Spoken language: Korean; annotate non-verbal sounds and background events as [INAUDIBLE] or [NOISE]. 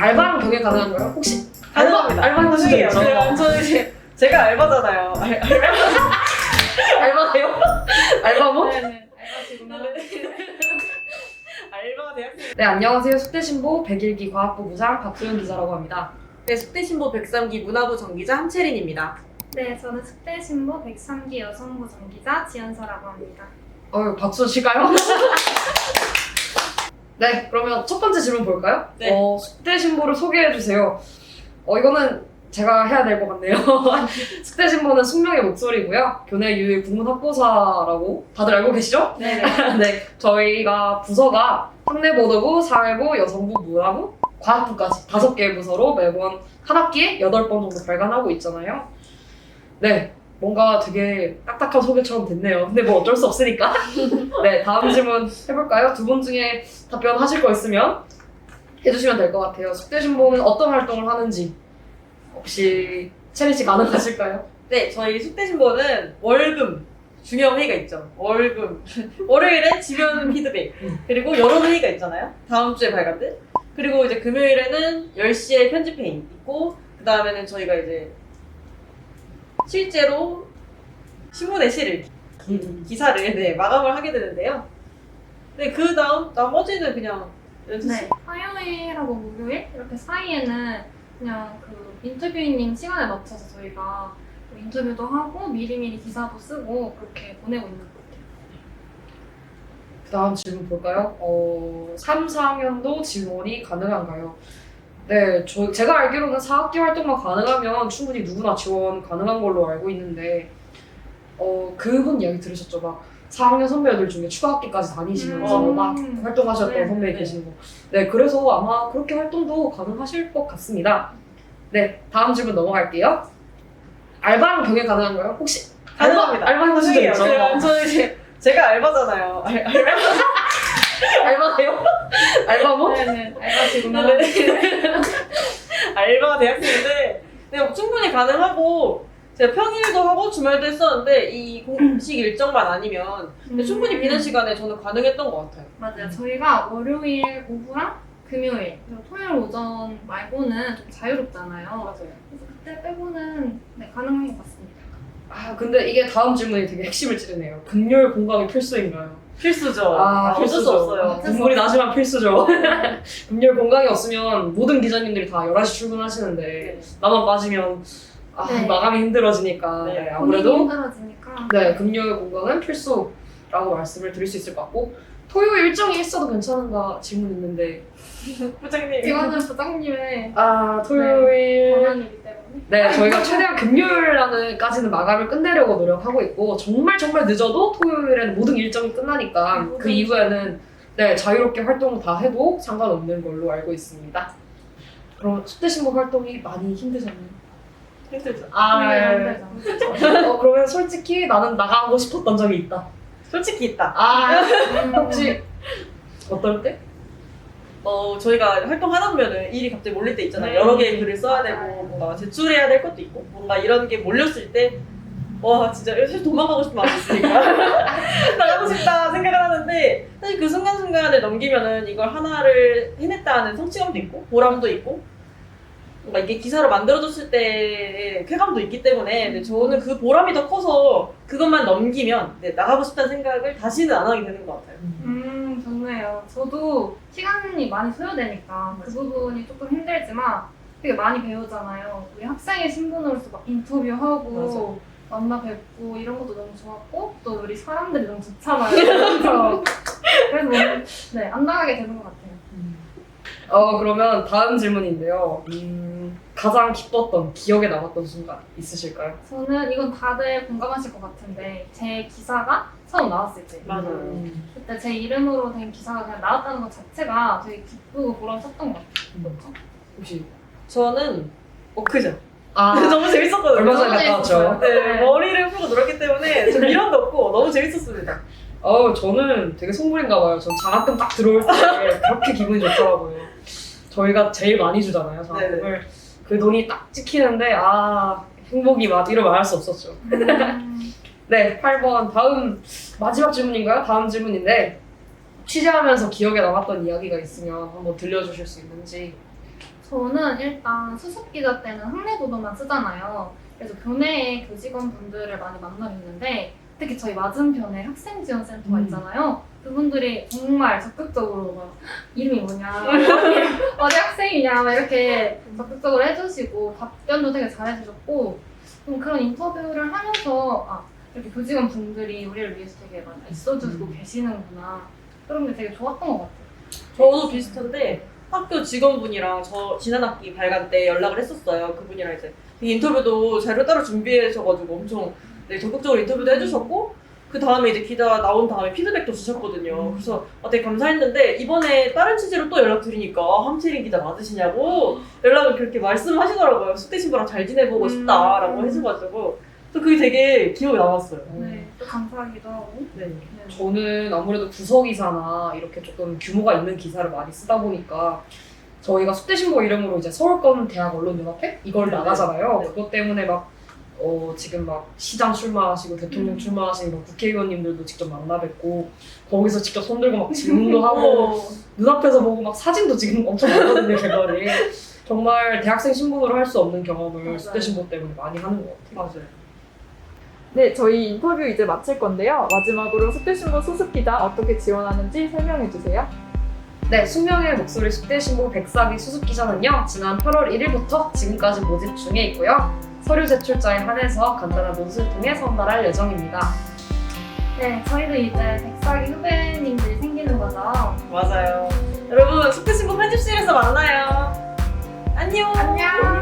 알바랑 병행 가능한가요? 혹시 가능합니다. 알바 알바 해보신 적 가능해요. 있죠? 제가- 저는 이제 제가 알바잖아요. 알- [LAUGHS] 알바세요? 알바모? 네네. 알바 대학생. 네 안녕하세요 숙대신보 백일기 과학부 부장 박소연 기자라고 합니다. 네, 숙대신보 103기 문화부 정기자 함채린입니다. 네, 저는 숙대신보 103기 여성부 전기자 지연서라고 합니다. 어유 박수 칠까요? 네 그러면 첫 번째 질문 볼까요? 네. 어, 숙대 신보를 소개해 주세요. 어 이거는 제가 해야 될 것 같네요. [LAUGHS] 숙대 신보는 숙명의 목소리고요. 교내 유일 국문 학보사라고 다들 알고 계시죠? 네네. [LAUGHS] 네, 저희가 부서가 상내보도부, 사회부, 여성부, 문화부, 과학부까지 다섯 개의 부서로 매번 한 학기에 여덟 번 정도 발간하고 있잖아요. 네, 뭔가 되게 딱딱한 소개처럼 됐네요. 근데 뭐 어쩔 수 없으니까. [LAUGHS] 네, 다음 질문 해볼까요? 두 분 중에 답변하실 거 있으면 해주시면 될 것 같아요. 숙대신보는 어떤 활동을 하는지 혹시 체리 씨 가능하실까요? 네, 저희 숙대신보는 월금 중요한 회의가 있죠. 월금. [LAUGHS] 월요일에 지면 피드백. 그리고 여론 회의가 있잖아요. 다음 주에 발간된. 그리고 이제 금요일에는 10시에 편집 회의 있고, 그 다음에는 저희가 이제 실제로 신문에 실을 기사를 네, 마감을 하게 되는데요. 네, 그 다음 나머지는 그냥 연습 네, 화요일하고 목요일 이렇게 사이에는 그냥 그 인터뷰인 시간에 맞춰서 저희가 뭐 인터뷰도 하고 미리미리 기사도 쓰고 그렇게 보내고 있는 것 같아요. 그 다음 질문 볼까요? 어, 3, 4학년도 지원이 가능한가요? 네, 저, 제가 알기로는 4학기 활동만 가능하면 충분히 누구나 지원 가능한 걸로 알고 있는데, 어, 그분 이야기 들으셨죠? 막 4학년 선배들 중에 추가 학기까지 다니시면서 음. 막 활동하셨던 네, 선배 네. 계신 거. 네, 그래서 아마 그렇게 활동도 가능하실 것 같습니다. 네, 다음 질문 넘어갈게요. 알바랑 병행 가능한가요? 혹시 가능합니다. 알바, 알바 해보신 적. 있죠? 저는 이제 제가 알바잖아요. 알, [LAUGHS] 알, [LAUGHS] 알바세요? [LAUGHS] 알바모? 네네, 알바시구나. 알바 [LAUGHS] 대학생인데 근데 충분히 가능하고 제가 평일도 하고 주말도 했었는데 이 공식 일정만 아니면 근데 충분히 비는 시간에 저는 가능했던 것 같아요. 맞아요. 저희가 월요일 오후랑 금요일 그리고 토요일 오전 말고는 좀 자유롭잖아요. 맞아요. 그래서 그때 빼고는 네, 가능한 것 같습니다. 아 근데 이게 다음 질문이 되게 핵심을 찌르네요. 금요일 공강이 필수인가요? 필수죠. 아, 어쩔 수 필수죠. 없어요. 눈물이 나지만 필수죠. [LAUGHS] 금요일 공강이 없으면 모든 기자님들이 다 11시 출근하시는데 네. 나만 빠지면 아, 네. 마감이 힘들어지니까 네, 네, 아무래도 힘들어지니까. 네 금요일 공강은 필수라고 말씀을 드릴 수 있을 것 같고 토요일 일정이 있어도 괜찮은가 질문 있는데 [LAUGHS] 부장님. 이거는 부장님의 아 토요일 권한이기 때문에. 네, 저희가 최대한 금요일까지는 마감을 끝내려고 노력하고 있고 정말 정말 늦어도 토요일에는 모든 일정이 끝나니까 음, 그 이후에는 네 자유롭게 활동을 다 해도 상관없는 걸로 알고 있습니다. 그럼 숙대신부 활동이 많이 힘드셨나요? 힘들죠. 아, 네, 힘들죠. 어, 그러면 솔직히 나는 나가고 싶었던 적이 있다. 솔직히 있다. 아, 음, 혹시 어떨 때? 어, 저희가 활동하다 보면은 일이 갑자기 몰릴 때 있잖아요. 음. 여러 개의 글을 써야 되고. 뭔가 제출해야 될 것도 있고, 뭔가 이런 게 몰렸을 때, 와, 진짜 사실 도망가고 싶은 마음이 있으니까. 나가고 싶다 생각을 하는데, 사실 그 순간순간을 넘기면은 이걸 하나를 해냈다는 성취감도 있고, 보람도 있고, 뭔가 이게 기사로 만들어졌을 때의 쾌감도 있기 때문에, 근데 저는 그 보람이 더 커서 그것만 넘기면, 네, 나가고 싶다는 생각을 다시는 안 하게 되는 것 같아요. 음, 좋네요. 저도 시간이 많이 소요되니까 그 부분이 조금 힘들지만 되게 많이 배우잖아요. 우리 학생의 신분으로서 막 인터뷰하고 만나 뵙고 이런 것도 너무 좋았고 또 우리 사람들이 너무 좋잖아요. 그래서 [LAUGHS] 그래서 너무 네, 안 나가게 되는 것 같아요. 어 그러면 다음 질문인데요. 음, 가장 기뻤던 기억에 남았던 순간 있으실까요? 저는 이건 다들 공감하실 것 같은데 제 기사가 처음 나왔을 때 맞아요. 음. 그때 제 이름으로 된 기사가 그냥 나왔다는 것 자체가 되게 기쁘고 보람찼던 것 같아요. 그렇죠? 혹시 저는 워크죠. 아 [LAUGHS] 너무 재밌었거든요. 얼마 전에 갔다 왔죠. 네, 머리를 풀고 놀았기 때문에 좀 미련도 없고 너무 재밌었습니다. 어 저는 되게 속물인가 봐요. 전 장학금 딱 들어올 때 그렇게 기분이 좋더라고요. 저희가 제일 많이 주잖아요 장학금을. 그 돈이 딱 찍히는데 아 행복이 막 이루 말할 수 없었죠. 음, [LAUGHS] 네 8번 다음 마지막 질문인가요? 다음 질문인데 취재하면서 기억에 남았던 이야기가 있으면 한번 들려주실 수 있는지 저는 일단 수습 기자 때는 학내 보도만 쓰잖아요. 그래서 교내에 교직원 분들을 많이 만나뵀는데 특히 저희 맞은편에 학생 지원 센터가 음. 있잖아요. 그분들이 정말 적극적으로 막 이름이 뭐냐, [LAUGHS] 어디 학생이냐 막 이렇게 적극적으로 해주시고 답변도 되게 잘해주셨고 좀 그런 인터뷰를 하면서 아 이렇게 교직원 분들이 우리를 위해서 되게 많이 있어주고 계시는구나 그런 게 되게 좋았던 것 같아요. 저도 비슷한데 학교 직원분이랑 저 지난 학기 발간 때 연락을 했었어요. 그분이랑 이제 이 인터뷰도 자료 따로 준비해셔가지고 엄청 네, 적극적으로 인터뷰도 해주셨고 그 다음에 이제 기자 나온 다음에 피드백도 주셨거든요. 그래서 어, 되게 감사했는데 이번에 다른 취지로 또 연락 드리니까 아, 함채린 기자 맞으시냐고 연락을 그렇게 말씀하시더라고요. 숙대 친구랑 잘 지내보고 싶다라고 음. 해줘가지고 또 그게 되게 기억에 남았어요. 네, 또 감사하기도 하고. 네. 네. 저는 아무래도 기사나 이렇게 조금 규모가 있는 기사를 많이 쓰다 보니까 저희가 숙대신보 이름으로 이제 서울권 대학 언론연합회 이걸 네, 나가잖아요. 네. 그것 때문에 막 어, 지금 막 시장 출마하시고 대통령 음. 출마하시고 막 국회의원님들도 직접 만나 뵙고 거기서 직접 손들고 막 [LAUGHS] 질문도 하고 어, 눈앞에서 보고 막 사진도 지금 엄청 많거든요, 개발이. 정말 대학생 신분으로 할 수 없는 경험을 맞아요. 숙대신보 때문에 많이 하는 것 같아요. 맞아요. 네, 저희 인터뷰 이제 마칠 건데요. 마지막으로 숙대신문 소속 기자 어떻게 지원하는지 설명해 주세요. 네, 숙명의 목소리 숙대신보 백사기 수습 기자는요, 지난 8월 1일부터 지금까지 모집 중에 있고요. 서류 제출자에 한해서 간단한 논술 통해 선발할 예정입니다. 네, 저희도 이제 백사기 후배님들 생기는 거죠. 맞아요. 여러분, 숙제 친구 편집실에서 만나요. 안녕. 안녕.